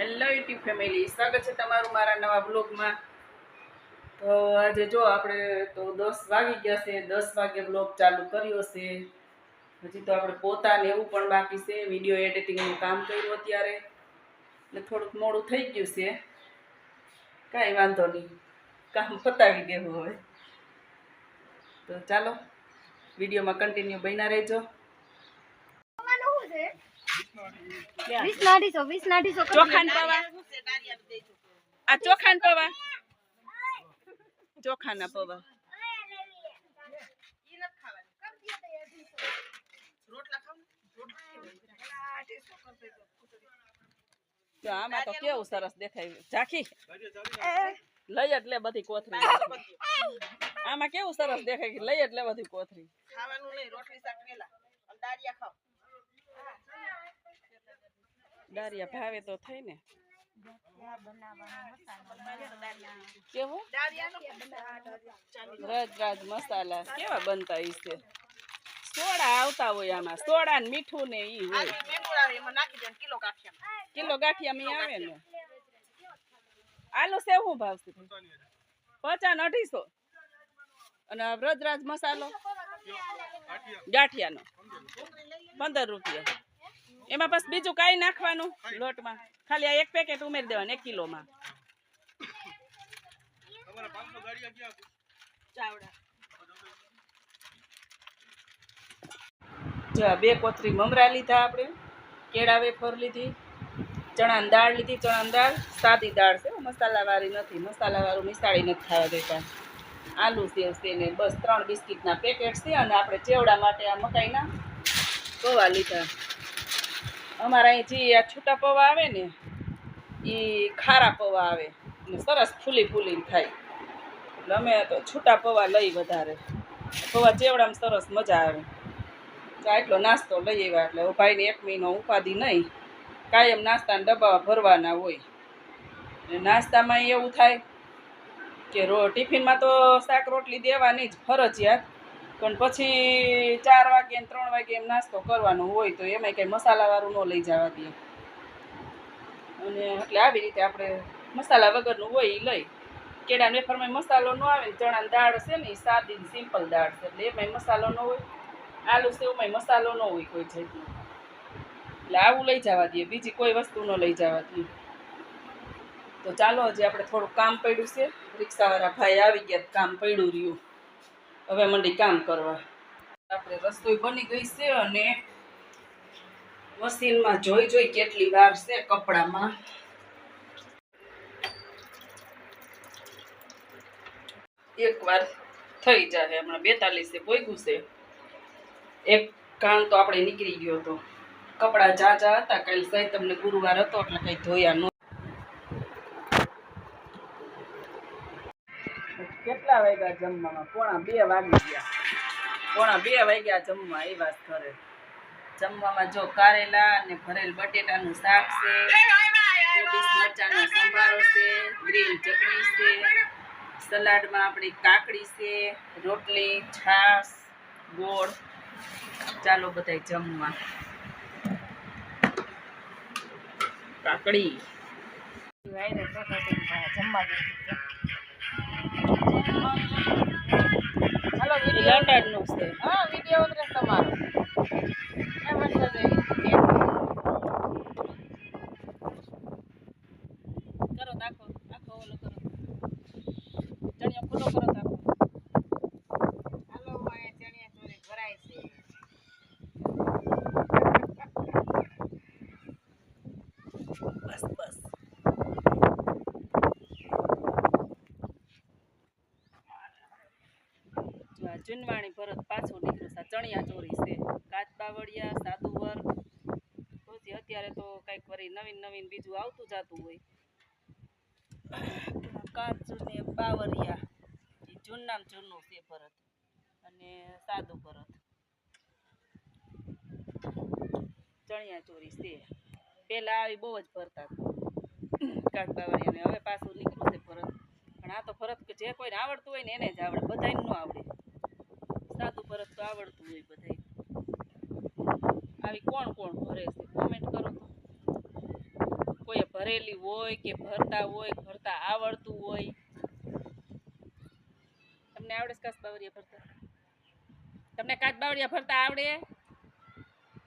Hello YouTube family સ્વાગત છે તમારું મારા નવા બ્લોગમાં તો આજે જો આપણે તો દસ વાગી ગયા છે. દસ વાગે બ્લોગ ચાલુ કર્યો છે. હજી તો આપણે પોતાને એવું પણ બાકી છે. વીડિયો એડિટિંગનું કામ કર્યું અત્યારે. એટલે થોડુંક મોડું થઈ ગયું છે. કાંઈ વાંધો નહીં. કામ પતાવી દેવું હવે. તો ચાલો વિડીયોમાં કન્ટિન્યુ બન્યા રહેજો. વીસ ના અઢીસો વીસ ના અઢીસો ચોખાન પવા? આ ચોખાન પવા? ચોખાના પવા. જો આમાં તો કેવું સરસ દેખાય. ઝાંખી. લઈ એટલે બધી કોથરી આમાં કેવું સરસ દેખાય કે લઈ એટલે બધી કોથરી ખાવાનું નહીં રોટલી શાક પેલા દાળિયા ખાવ. દારિયા ભાવે તો થઈ ને. કેવું? રજ રાજ મસાલા કેવા બનતા ઈ છે? સોડા આવતા હોય આમાં. સોડા ને મીઠું ને ઈ હોય. કિલો ગાંઠિયા મી. આવે ને. આલુ સેવ ભાવશે પચાસ અઢીસો. અને રજરાજ વ્રજરાજ મસાલો? ગાંઠિયાનો. પંદર રૂપિયા. એમાં બસ બીજું કાંઈ નાખવાનું લોટમાં. ખાલી આ એક પેકેટ ઉમેરી દેવાનું એક કિલોમાં. ચાવડા. જો બે કોથરી મમરા લીધા આપણે. કેળા વેફર લીધી ચણાની દાળ લીધી ચણાની દાળ સાદી દાળ છે મસાલાવાળી નથી મસાલાવાળું મિસાળી નથી ખાવા દેતા. આલુ સેવ છે ને બસ ત્રણ બિસ્કિટના પેકેટ છે અને આપણે ચેવડા માટે આ મકાઈના પૌવા લીધા. અમારા અહીં જે આ છૂટા પૌવા આવે ને એ ખારા પૌવા આવે ને સરસ ફૂલી ફૂલીને થાય. એટલે અમે તો છૂટા પૌવા લઈ વધારે. પૌવા ચેવડામાં સરસ મજા આવે. તો આટલો નાસ્તો લઈ આવ્યા એટલે ભાઈને એક મહિનો ઉપાધિ નહીં. કાયમ નાસ્તાના ડબ્બા ભરવાના હોય. ને નાસ્તામાં એવું થાય કે રો, ટિફિનમાં તો શાક રોટલી દેવાની જ ફરજિયાત. પણ પછી ચાર વાગે ને ત્રણ વાગે એમ નાસ્તો કરવાનો હોય તો એમાંય કંઈ મસાલાવાળું ન લઈ જવા દે. અને એટલે આવી રીતે આપણે મસાલા વગરનું હોય એ લઈ. કેળા વેફરમાં મસાલો ન આવે ને ચણાની દાળ છે ને એ સાદી સિમ્પલ દાળ છે, એટલે એમાંય મસાલો ન હોય. આલુ સેવમાંય મસાલો ન હોય કોઈ જાતનો. એટલે આવું લઈ જવા દઈએ બીજી કોઈ વસ્તુ ન લઈ જવા દઈએ તો ચાલો, હજી આપણે થોડું કામ પડ્યું છે. રિક્ષાવાળા ભાઈ આવી ગયા, કામ પડ્યું રહ્યું. હવે મંડી કામ કરવા. આપણે રસોઈ બની ગઈ છે અને મશીનમાં જોઈ જોઈ કેટલી વાર છે કપડામાં. એક વાર થઈ જાય હમણાં બેતાલીસે પોગ્યું છે. એક કામ તો આપણે નીકળી ગયો હતો. કપડાં ઝાઝા હતા, કાલે સાહેબ તમને ગુરુવાર હતો એટલે કંઈ ધોયા ન વાગ્યા જમવામાં? પોણા બે વાગી ગયા. પોણા બે વાગ્યા જમવા એ વાત કરે જમવામાં જો કારેલા અને ભરેલ બટેટાનું શાક છે મરચાનો સંભારો છે ગ્રીન ચટણી છે, સલાડમાં આપણી કાકડી છે, રોટલી, છાશ, ગોળ. ચાલો બધાય જમવા. કાકડી. હાલો લંડનનું છે. હા વીડિયો ઉતરે તમારો. એ મને કરો નાખો આખો ઓલો કરો ચણિયો ખુલ્લો કરો નાખો હાલો અહીંયા ચણિયા ચોરી ભરાય છે બસ બસ જૂનવાણી ભરત પાછું નીકળ્યું આ ચણિયા ચોરી છે. કાચ બાવળિયા, સાદુ વર્ગ. પછી અત્યારે તો કંઈક વળી નવીન નવીન બીજું આવતું જતું હોય. કાચ ને બાવળિયા. એ જૂનનામ જૂનું છે ભરત. અને સાદું ભરત. ચણિયા ચોરી છે. પહેલાં આવી બહુ જ ભરતા કાચ બાવળિયા હવે પાછું નીકળ્યું છે ભરત. પણ આ તો ભરત કે જે કોઈને આવડતું હોય ને એને જ આવડે. બધાને ન આવડે. સાદું ભરત તો આવડતું હોય બધાય. આવી કોણ કોણ ભરે છે? કોમેન્ટ કરો તો. કોઈ ભરેલી હોય કે ભરતા હોય ભરતા આવડતું હોય. તમને આવડે છે કાચ બાવરિયા ભરતા? તમને કાચ બાવરિયા ભરતા આવડે?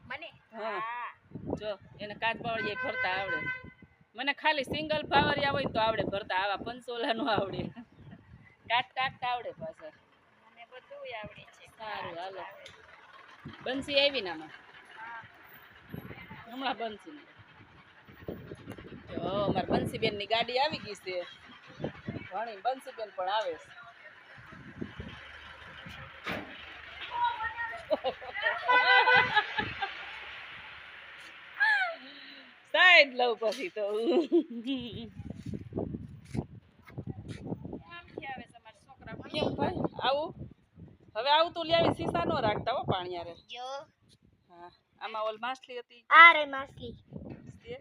મને? હા. જો એને કાચ બાવડિયા ભરતા આવડે. મને ખાલી સિંગલ ફાવરિયા હોય તો આવડે ભરતા આવા પંચોલા નો આવડે. કાટ કાટ આવડે પાછા. બધું આવડે છે સારું હાલો બંસી આવી નામાં હમણાં બંસી જો અમાર બંસીબેનની ગાડી આવી ગઈ છે. ઘણી બંસીબેન પણ આવે છે. સાઈડ લઉં પછી તો. આવે છે? અમારા છોકરા કેમ ભાઈ આવું? હવે આવું તો આવી સીસા નો રાખતા હો પાણી આરે જો. હા આમાં ઓલ માછલી હતી. આ રે માછલી. એ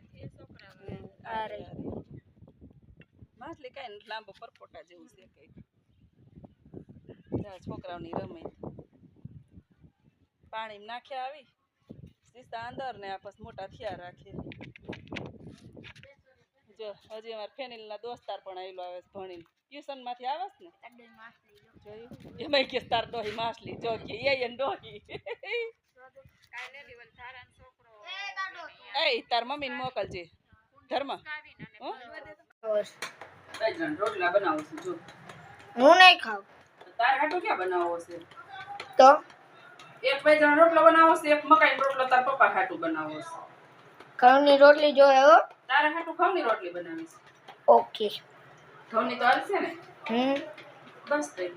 માછલી કાંઈ લાંબો પરપોટા જેવું છે ત્યાં છોકરાઓની રમે. પાણી નાખ્યા આવી. સીસા અંદર ને આ પછી મોટા થયા રાખે. જો હજી અમારા ફેનિલના દોસ્તાર પણ આવેલો આવે છે ભણીને. ટ્યુશનમાંથી આવે છે ને? જોયું એમાં કે તાર ડોહી માછલી જો કે એ એને ડોહી. એ તાર મમ્મીને મોકલજે. ધર્મ. કાવીને અને હો? હું રોટલા બનાવું છું જો નહીં ખાઉં. તાર હાટું ક્યાં બનાવવો છે? તો? એક બે જણ રોટલો બનાવો છે એક મકાઈ રોટલો તાર પપ્પા હાટું બનાવો છે. ઘઉંની રોટલી જોયે હો. તારે હાટુ ઘઉંની રોટલી બનાવીશ. ઓકે ઘઉંની તો આવશે ને હમ. બસ થઈ